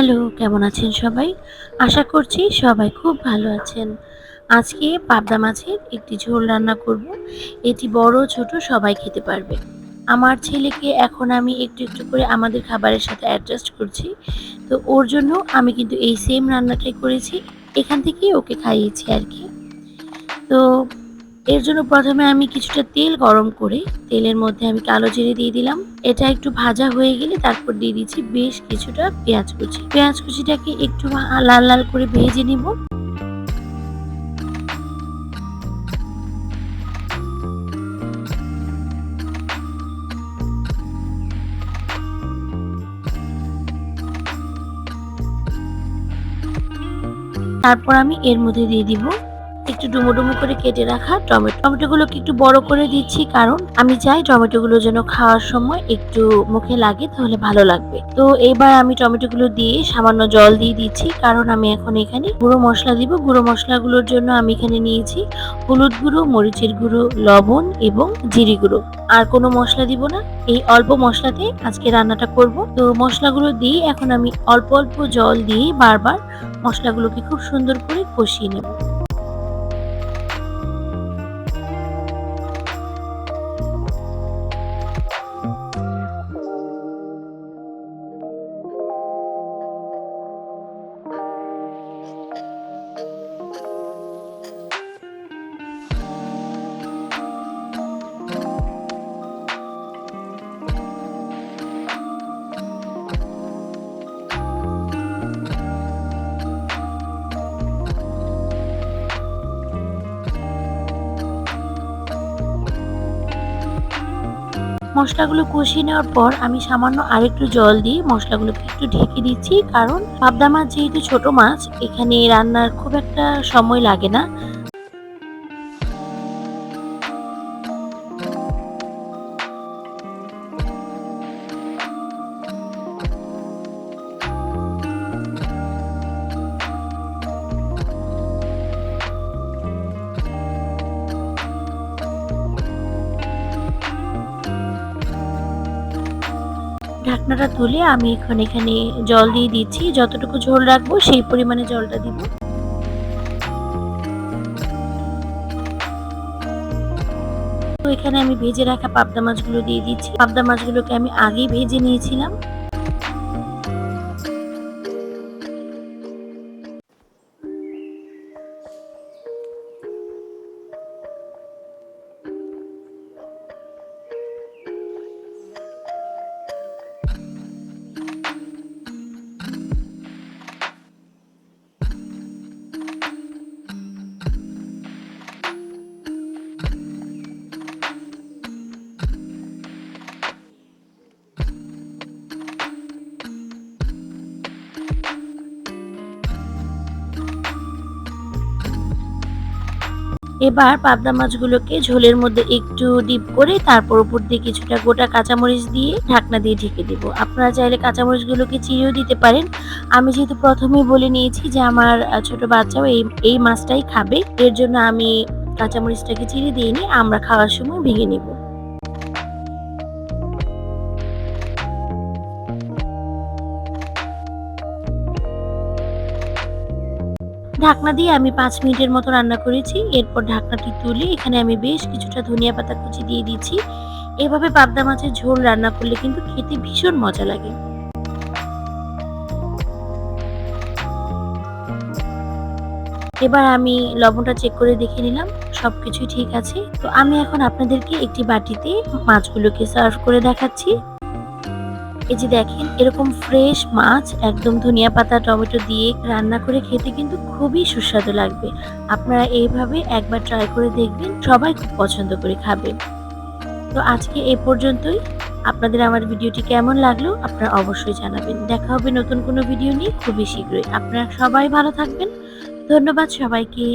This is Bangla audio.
হ্যালো, কেমন আছেন সবাই? আশা করছি সবাই খুব ভালো আছেন। আজকে পাবদা মাছের একটি ঝোল রান্না করব। এটি বড় ছোট, সবাই খেতে পারবে। আমার ছেলেকে এখন আমি একটু একটু করে আমাদের খাবারের সাথে অ্যাডজাস্ট করছি। তো ওর জন্য আমি কিন্তু এই সেম রান্নাটাই করেছি। এখান থেকেই ওকে খাইয়েছি আর কি। তো এর জন্য প্রথমে আমি কিছুটা তেল গরম করে তেলের মধ্যে আমি কালো জিরে দিয়ে দিলাম। এটা একটু ভাজা হয়ে গেলে তারপর দিয়ে দিচ্ছি বেশ কিছুটা পেঁয়াজ কুচি। পেঁয়াজ কুচিটাকে একটু লাল লাল করে ভেজে নিব। তারপর আমি এর মধ্যে দিয়ে দিব একটু ডুমো ডুমো করে কেটে রাখা টমেটো। টমেটোগুলোকে একটু বড় করে দিচ্ছি, কারণ আমি চাই টমেটোগুলো যেন খাওয়ার সময় একটু মুখে লাগে, তাহলে ভালো লাগবে। তো এবার আমি টমেটোগুলো দিয়ে সামান্য জল দিয়ে দিচ্ছি, কারণ আমি এখন এখানে গুঁড়ো মশলা দিব। গুঁড়ো মশলাগুলোর জন্য আমি এখানে নিয়েছি হলুদ গুঁড়ো, মরিচের গুঁড়ো, লবণ এবং জিরি গুঁড়ো। আর কোনো মশলা দিব না। এই অল্প মশলাতে আজকে রান্নাটা করব। তো মশলাগুলো দিয়ে এখন আমি অল্প অল্প জল দিয়ে বারবার মশলাগুলোকে খুব সুন্দর করে কষিয়ে নেব। মশলাগুলো কষিয়ে নেওয়ার পর আমি সামান্য আরেকটু জল দিয়ে মশলাগুলোকে একটু ঢেকে দিচ্ছি। কারণ পাবদা মাছ যেহেতু ছোট মাছ, এখানে রান্নার খুব একটা সময় লাগে না। ঢাকনাটা তুলে আমি এখন এখানে জল দিয়ে দিচ্ছি। যতটুকু ঝোল রাখব সেই পরিমাণে জলটা দিব। তো এখানে আমি ভেজে রাখা পাবদা মাছগুলো দিয়ে দিচ্ছি। পাবদা মাছগুলোকে আমি আগেই ভেজে নিয়েছিলাম। এবার পাবদা মাছগুলোকে ঝোলের মধ্যে একটু ডিপ করে তারপর উপর দিয়ে কিছুটা গোটা কাঁচামরিচ দিয়ে ঢাকনা দিয়ে ঢেকে দেব। আপনারা চাইলে কাঁচামরিচগুলোকে চিড়েও দিতে পারেন। আমি যেহেতু প্রথমেই বলে নিয়েছি যে আমার ছোট বাচ্চাও এই এই মাছটাই খাবে, এর জন্য আমি কাঁচামরিচটাকে চিড়ে দিইনি, আমরা খাওয়ার সময় ভেঙে নেব। ঢাকনা দিয়ে আমি পাঁচ মিনিটের মতো রান্না করেছি। এরপর ঢাকনাটি তুলে এখানে আমি বেশ কিছুটা ধনিয়া পাতা কুচি দিয়ে দিচ্ছি। এভাবে পাবদা মাছের ঝোল রান্না করলে কিন্তু খেতে ভীষণ মজা লাগে। এবার আমি লবণটা চেক করে দেখে নিলাম সব কিছুই ঠিক আছে। তো আমি এখন আপনাদেরকে একটি বাটিতে মাছগুলোকে সার্ভ করে দেখাচ্ছি। এই যে দেখেন, এরকম ফ্রেশ মাছ, একদম ধনিয়া পাতা, টমেটো দিয়ে রান্না করে খেতে কিন্তু খুবই সুস্বাদু লাগবে। আপনারা এইভাবে একবার ট্রাই করে দেখবেন, সবাই খুব পছন্দ করে খাবে। তো আজকে এই পর্যন্তই। আপনাদের আমার ভিডিওটি কেমন লাগল, আপনারা অবশ্যই জানাবেন। দেখা হবে নতুন কোনো ভিডিও নিয়ে খুবই শীঘ্রই। আপনারা সবাই ভালো থাকবেন। ধন্যবাদ সবাইকে।